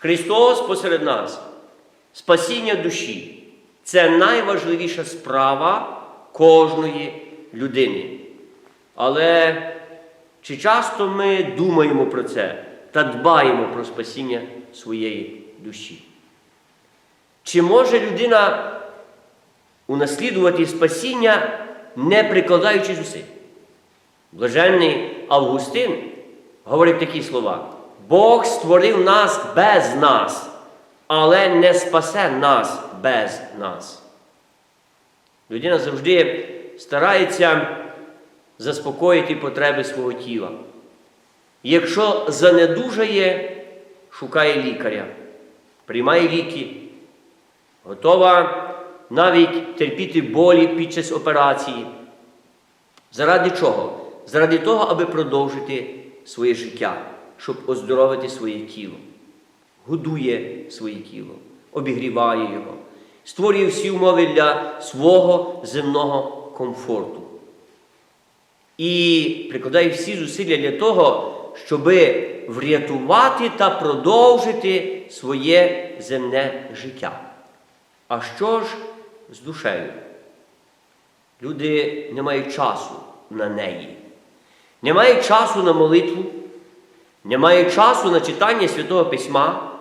Христос посеред нас, спасіння душі це найважливіша справа кожної людини. Але чи часто ми думаємо про це та дбаємо про спасіння своєї душі? Чи може людина унаслідувати спасіння, не прикладаючи зусиль? Блаженний Августин говорить такі слова: Бог створив нас без нас, але не спасе нас без нас. Людина завжди старається заспокоїти потреби свого тіла. Якщо занедужає, шукає лікаря, приймає ліки, готова навіть терпіти болі під час операції. Заради чого? Заради того, аби продовжити своє життя, щоб оздоровити своє тіло. Годує своє тіло, обігріває його, створює всі умови для свого земного комфорту. І прикладає всі зусилля для того, щоб врятувати та продовжити своє земне життя. А що ж з душею? Люди не мають часу на неї, не мають часу на молитву, не мають часу на читання Святого Письма,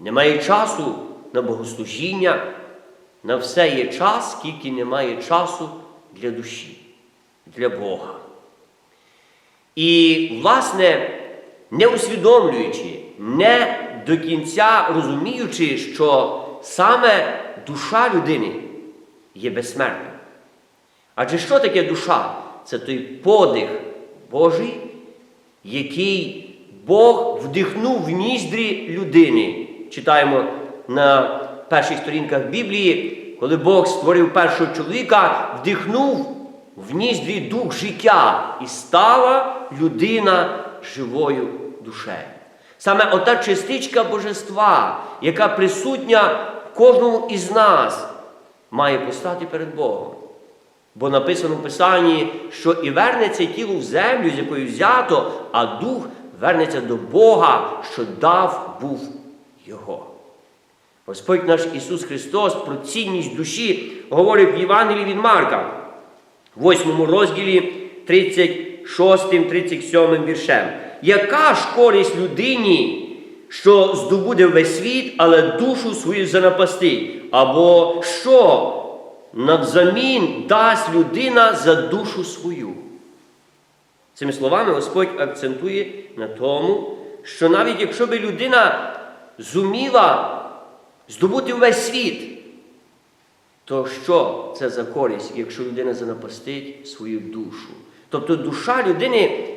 не мають часу на богослужіння. На все є час, скільки немає часу для душі, для Бога. І, власне, не усвідомлюючи, не до кінця розуміючи, що саме душа людини є безсмертна. Адже що таке душа? Це той подих Божий, який Бог вдихнув в ніздрі людини. Читаємо на перших сторінках Біблії, коли Бог створив першого чоловіка, вдихнув в ніздрі дух життя і стала людина живою душею. Саме ота частичка божества, яка присутня кожному із нас, має постати перед Богом. Бо написано в Писанні, що і вернеться тіло в землю, з якої взято, а дух вернеться до Бога, що дав був Його. Господь наш Ісус Христос про цінність душі говорить в Євангелії від Марка, в 8 розділі 36-37 віршем. Яка ж користь людині, що здобуде весь світ, але душу свою занапастить? Або що навзамін дасть людина за душу свою? Цими словами Господь акцентує на тому, що навіть якщо би людина зуміла здобути весь світ, то що це за користь, якщо людина занапастить свою душу? Тобто душа людини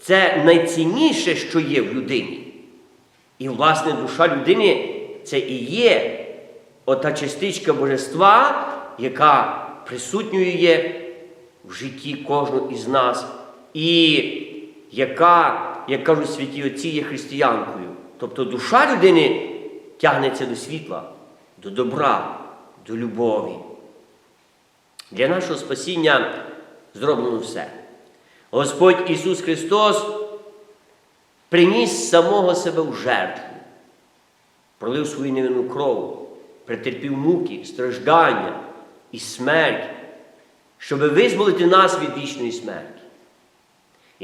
це найцінніше, що є в людині. І, власне, душа людини це і є ота частичка божества, яка присутньою є в житті кожного із нас, і яка, як кажуть святі отці, є християнкою. Тобто душа людини тягнеться до світла, до добра, до любові. Для нашого спасіння зроблено все. Господь Ісус Христос приніс самого себе в жертву, пролив свою невинну кров, претерпів муки, страждання і смерть, щоб визволити нас від вічної смерті.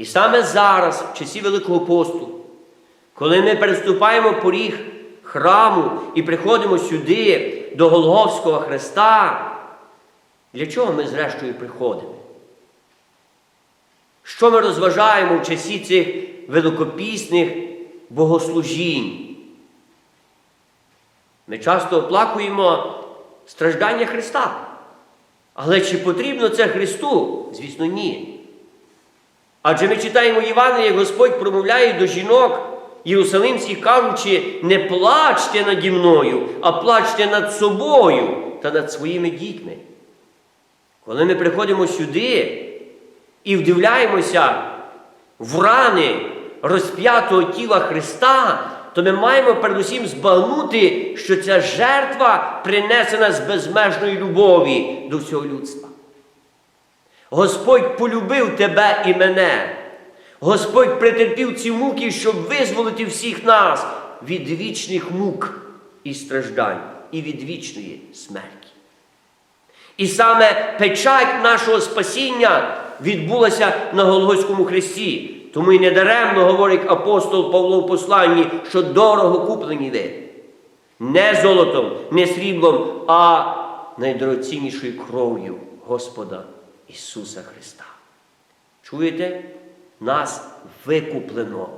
І саме зараз, в часі Великого посту, коли ми переступаємо поріг храму і приходимо сюди до Голговського Христа, для чого ми зрештою приходимо? Що ми розважаємо в часі цих великопісних богослужінь? Ми часто оплакуємо страждання Христа. Але чи потрібно це Христу? Звісно, ні. Адже ми читаємо Євангеліє, як Господь промовляє до жінок Єрусалимських, кажучи, не плачте наді мною, а плачте над собою та над своїми дітьми. Коли ми приходимо сюди і вдивляємося в рани розп'ятого тіла Христа, то ми маємо передусім збагнути, що ця жертва принесена з безмежної любові до всього людства. Господь полюбив тебе і мене. Господь претерпів ці муки, щоб визволити всіх нас від вічних мук і страждань, і від вічної смерті. І саме печать нашого спасіння відбулася на Голгофському хресті. Тому й недаремно говорить апостол Павло в посланні, що дорого куплені ви. Не золотом, не сріблом, а найдорогоціннішою кров'ю Господа Ісуса Христа. Чуєте? Нас викуплено,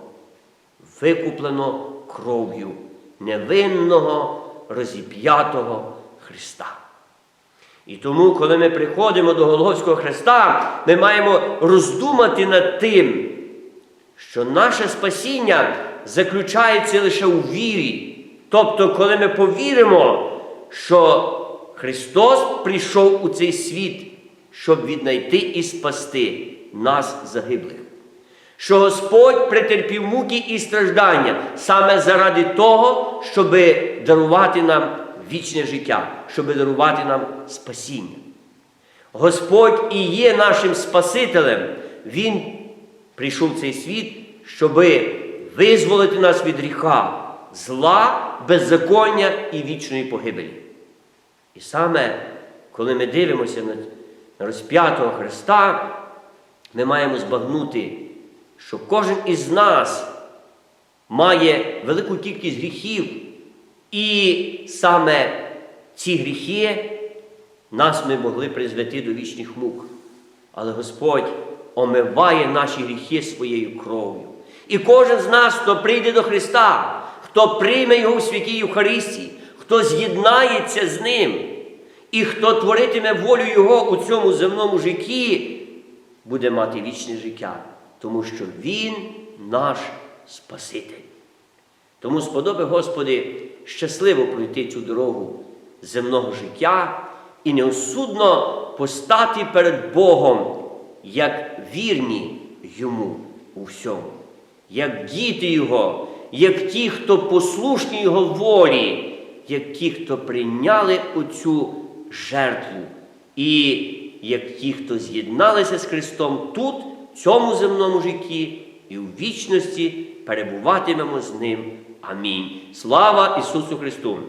викуплено кров'ю невинного, розіп'ятого Христа. І тому, коли ми приходимо до Голгофського Христа, ми маємо роздумати над тим, що наше спасіння заключається лише у вірі. Тобто, коли ми повіримо, що Христос прийшов у цей світ, щоб віднайти і спасти нас загиблих. Що Господь претерпів муки і страждання саме заради того, щоб дарувати нам вічне життя, щоб дарувати нам спасіння. Господь і є нашим Спасителем. Він прийшов в цей світ, щоб визволити нас від гріха, зла, беззаконня і вічної погибелі. І саме коли ми дивимося на розп'ятого Христа, ми маємо збагнути, що кожен із нас має велику кількість гріхів, і саме ці гріхи нас ми могли призвести до вічних мук. Але Господь омиває наші гріхи своєю кров'ю. І кожен з нас, хто прийде до Христа, хто прийме Його в святій Євхаристії, хто з'єднається з Ним, і хто творитиме волю Його у цьому земному житті, буде мати вічне життя, тому що Він наш Спаситель. Тому сподоби, Господи, щасливо пройти цю дорогу земного життя і неосудно постати перед Богом, як вірні Йому у всьому, як діти Його, як ті, хто послушні Його волі, як ті, хто прийняли оцю жертву, і як ті, хто з'єдналися з Христом тут, в цьому земному житті, і у вічності перебуватимемо з Ним. Амінь. Слава Ісусу Христу!